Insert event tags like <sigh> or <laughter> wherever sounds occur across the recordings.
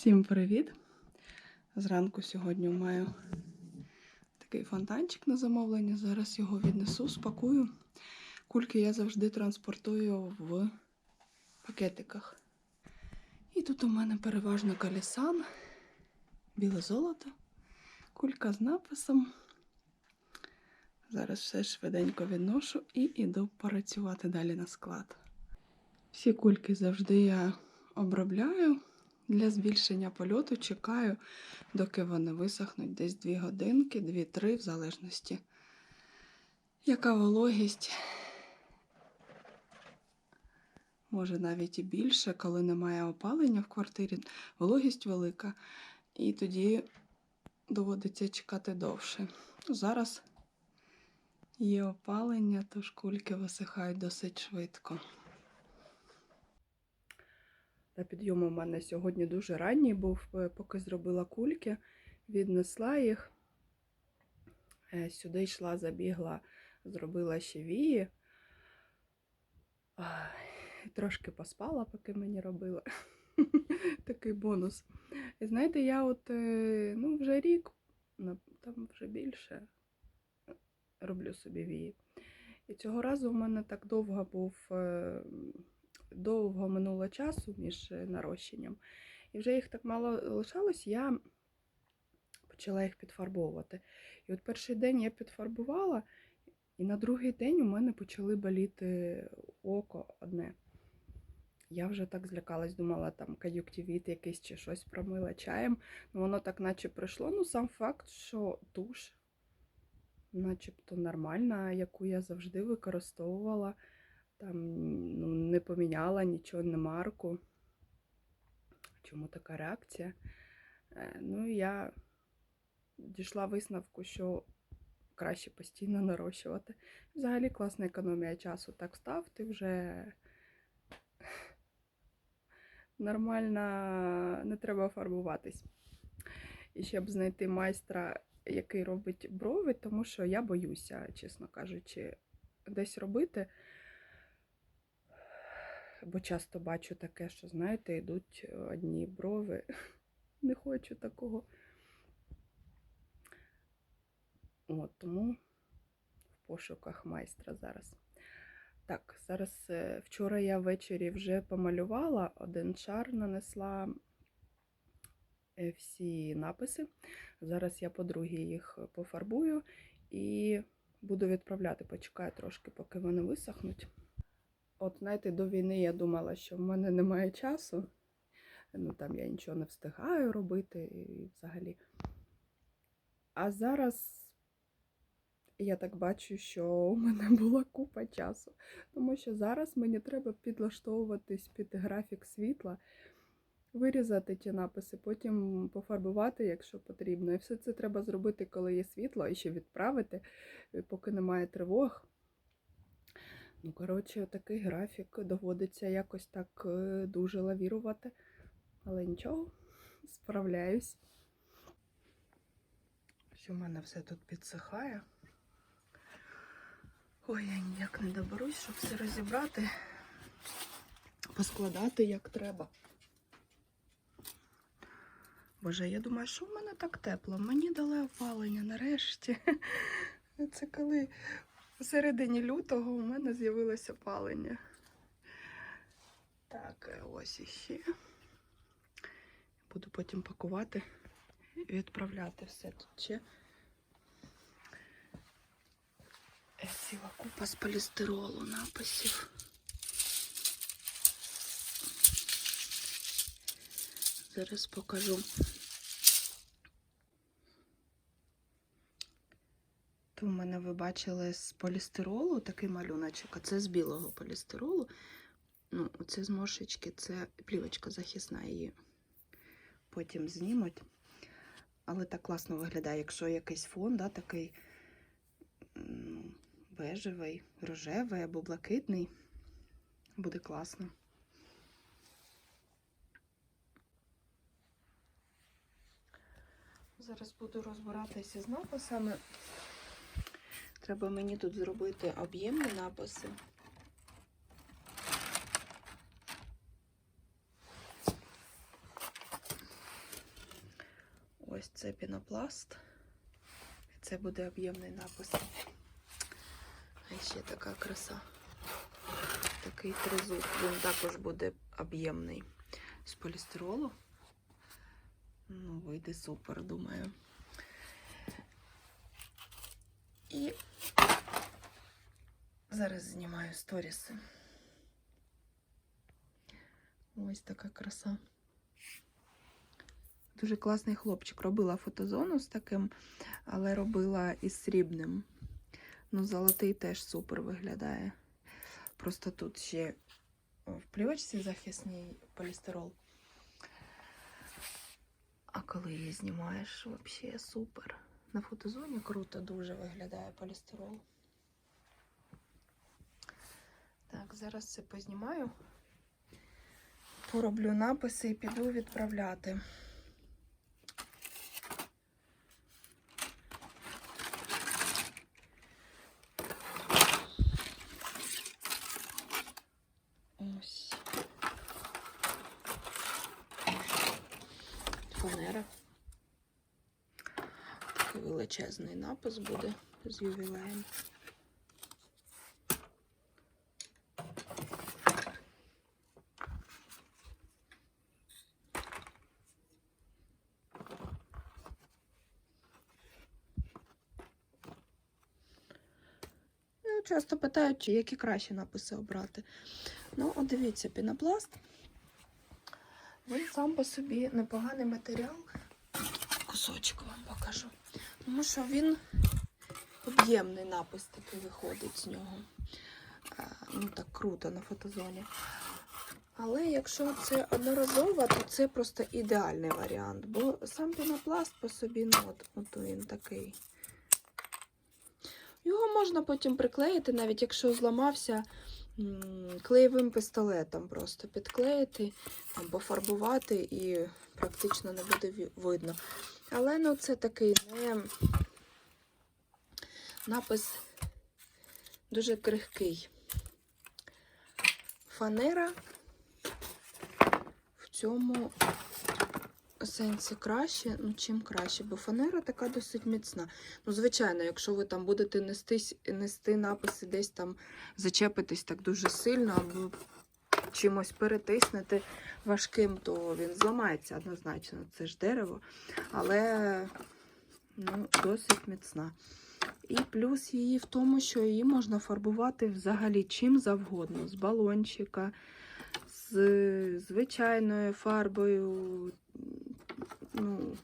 Всім привіт! Зранку сьогодні маю такий фонтанчик на замовлення. Зараз його віднесу, спакую. Кульки я завжди транспортую в пакетиках. І тут у мене переважно калісан, біле золото, кулька з написом. Зараз все швиденько відношу і йду працювати далі на склад. Всі кульки завжди я обробляю. Для збільшення польоту чекаю, доки вони висохнуть десь 2 годинки, 2-3, в залежності, яка вологість. Може навіть і більше, коли немає опалення в квартирі, вологість велика, і тоді доводиться чекати довше. Зараз є опалення, тож кульки висихають досить швидко. Та підйом у мене сьогодні дуже ранній був, е, поки зробила кульки, віднесла їх. Е, Сюди йшла, забігла, зробила ще вії. Трошки поспала, поки мені робила. <laughs> Такий бонус. І знаєте, я от е, ну, вже рік, там вже більше е, роблю собі вії. І цього разу у мене так довго був. Довго минуло часу між е, нарощенням. І вже їх так мало лишалось, я почала їх підфарбовувати. І от перший день я підфарбувала, і на другий день у мене почали боліти око одне. Я вже так злякалась, думала, там кадюктивіт якийсь чи щось промила чаєм. Ну, воно так наче пройшло. Ну, сам факт, що туш, начебто нормальна, яку я завжди використовувала там ну, не поміняла нічого, не марку. Чому така реакція? Е, Ну, я дійшла висновку, що краще постійно нарощувати. Взагалі класна економія часу. Так став, ти вже нормально не треба фарбуватись. І щоб знайти майстра, який робить брови, тому що я боюся, чесно кажучи, десь робити. Бо часто бачу таке, що, знаєте, йдуть одні брови. <laughs> Не хочу такого. От, тому в пошуках майстра зараз. Так, зараз е, вчора я ввечері вже помалювала, один шар нанесла е, всі написи. Зараз я по другій їх пофарбую і буду відправляти. Почекаю трошки, поки вони висохнуть. От, знаєте, до війни я думала, що в мене немає часу. Ну, там я нічого не встигаю робити і взагалі. А зараз я так бачу, що у мене була купа часу. Тому що зараз мені треба підлаштовуватись під графік світла, вирізати ті написи, потім пофарбувати, якщо потрібно. І все це треба зробити, коли є світло, і ще відправити, поки немає тривог. Ну, коротше, такий графік доводиться якось так е, дуже лавірувати. Але нічого, <laughs> справляюсь. Ось у мене все тут підсихає. Ой, я ніяк не доберусь, щоб все розібрати, поскладати як треба. Боже, я думаю, що в мене так тепло? Мені дали опалення нарешті. <laughs> Це коли у середині лютого у мене з'явилося опалення. Так, е, ось іще. Буду потім пакувати і відправляти все тут ще. Е, Ціла купа з полістиролу написів. Зараз покажу. То в мене ви бачили з полістиролу такий малюночок, а це з білого полістиролу. Ну, оце зморшечки, це плівочка захисна її. Потім знімуть. Але так класно виглядає, якщо якийсь фон, да, такий ну, бежевий, рожевий або блакитний. Буде класно. Зараз буду розбиратися з написами. Треба мені тут зробити об'ємні написи. ось це пінопласт. Це буде об'ємний напис. А ще така краса. Такий тризуб. Він також буде об'ємний з полістиролу. Ну, вийде супер, думаю. І зараз знімаю сторіси. Ось така краса. Дуже класний хлопчик. Робила фотозону з таким, але робила із срібним. Ну, золотий теж супер виглядає. Просто тут ще в плівочці захисний полістирол. А коли її знімаєш, взагалі супер. На фотозоні круто дуже виглядає полістирол. Так, зараз це познімаю. Пороблю написи і піду відправляти. Ось. Фанера. Такий величезний напис буде з ювілеєм. Часто питають, які краще написи обрати. Ну, от дивіться, пінопласт. Він сам по собі непоганий матеріал. Кусочок вам покажу. Тому що він об'ємний напис такий виходить з нього. Ну так круто на фотозоні. Але якщо це одноразово, то це просто ідеальний варіант. Бо сам пінопласт по собі, ну от, от він такий. Його можна потім приклеїти, навіть якщо зламався клеєвим пістолетом, просто підклеїти там, пофарбувати і практично не буде видно. Але ну, це такий не напис дуже крихкий. Фанера в цьому сенсі краще, ну чим краще, бо фанера така досить міцна. Ну, звичайно, якщо ви там будете нестись, нести написи, десь там зачепитись так дуже сильно, або чимось перетиснете важким, то він зламається однозначно. Це ж дерево, але ну, досить міцна. І плюс її в тому, що її можна фарбувати взагалі чим завгодно, з балончика, з звичайною фарбою, ну,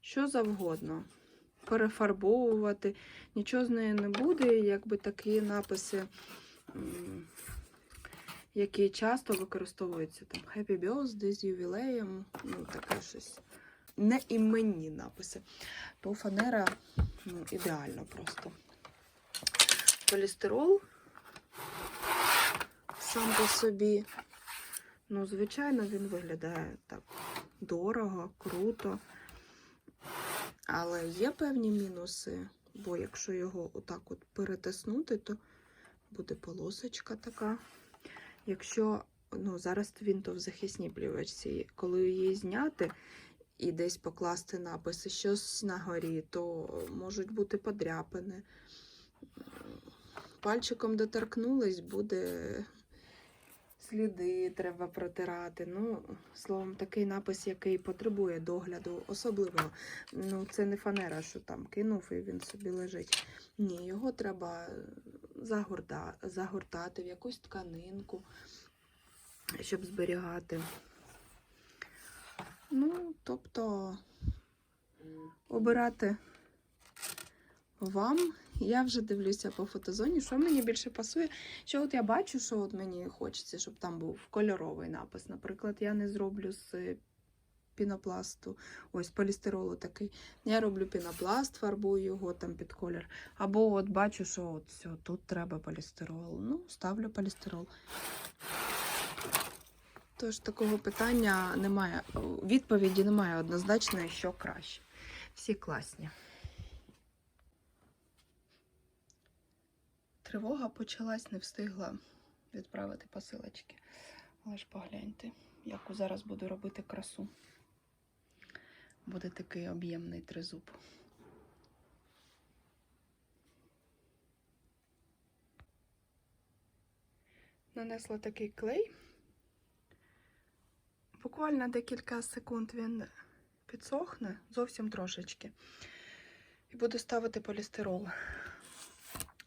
що завгодно. Перефарбовувати, нічого з нею не буде, якби такі написи, які часто використовуються там Happy Birthday з ювілеєм, ну таке щось. Не іменні написи. То фанера ну, ідеально просто. Полістирол сам по собі. Ну, звичайно, він виглядає так дорого, круто. Але є певні мінуси, бо якщо його отак от перетиснути, то буде полосочка така. Якщо ну, зараз він то в захисній плівочці, коли її зняти і десь покласти написи щось на горі, то можуть бути подряпини. Пальчиком доторкнулись, буде сліди треба протирати. Ну, словом, такий напис, який потребує догляду особливого. Ну, це не фанера, що там кинув і він собі лежить. Ні, його треба загорда, загортати в якусь тканинку, щоб зберігати. Ну, тобто обирати вам. Я вже дивлюся по фотозоні, що мені більше пасує. Що от я бачу, що от мені хочеться, щоб там був кольоровий напис. Наприклад, я не зроблю з пінопласту, ось полістиролу такий. Я роблю пінопласт, фарбую його там під колір. Або от бачу, що от все, тут треба полістирол. Ну, ставлю полістирол. Тож такого питання немає, відповіді немає однозначної, що краще. Всі класні. Тривога почалась, не встигла відправити посилочки. Але ж погляньте, яку зараз буду робити красу. буде такий об'ємний тризуб. Нанесла такий клей. Буквально декілька секунд він підсохне, зовсім трошечки. І буду ставити полістирол.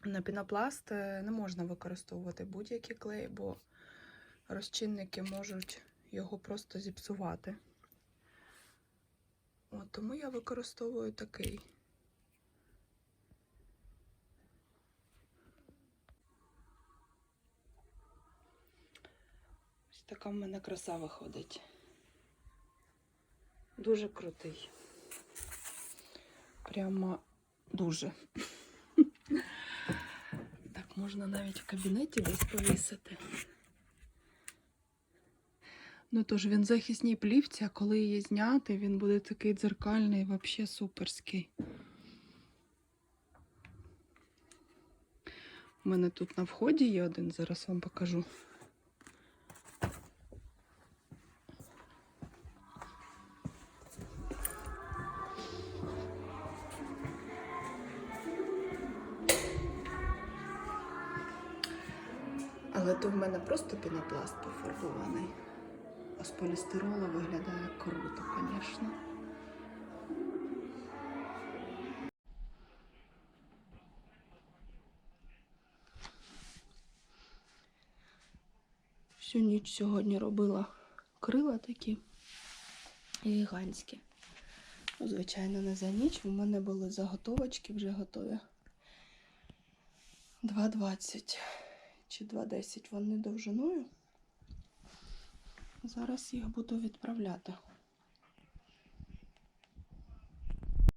На пінопласт е, не можна використовувати будь-який клей, бо розчинники можуть його просто зіпсувати. От, тому я використовую такий. Ось така в мене краса виходить. Дуже крутий. Прямо дуже. Можна навіть в кабінеті десь повісити. Ну тож він захисній плівці, а коли її зняти, він буде такий дзеркальний, взагалі суперський. У мене тут на вході є один, зараз вам покажу. Але то в мене просто пінопласт пофарбований. А з полістиролу виглядає круто, звісно. Всю ніч сьогодні робила крила такі гігантські. Ну, звичайно, не за ніч. У мене були заготовочки вже готові. 2,20 чи 2,10 вони довжиною. Зараз їх буду відправляти.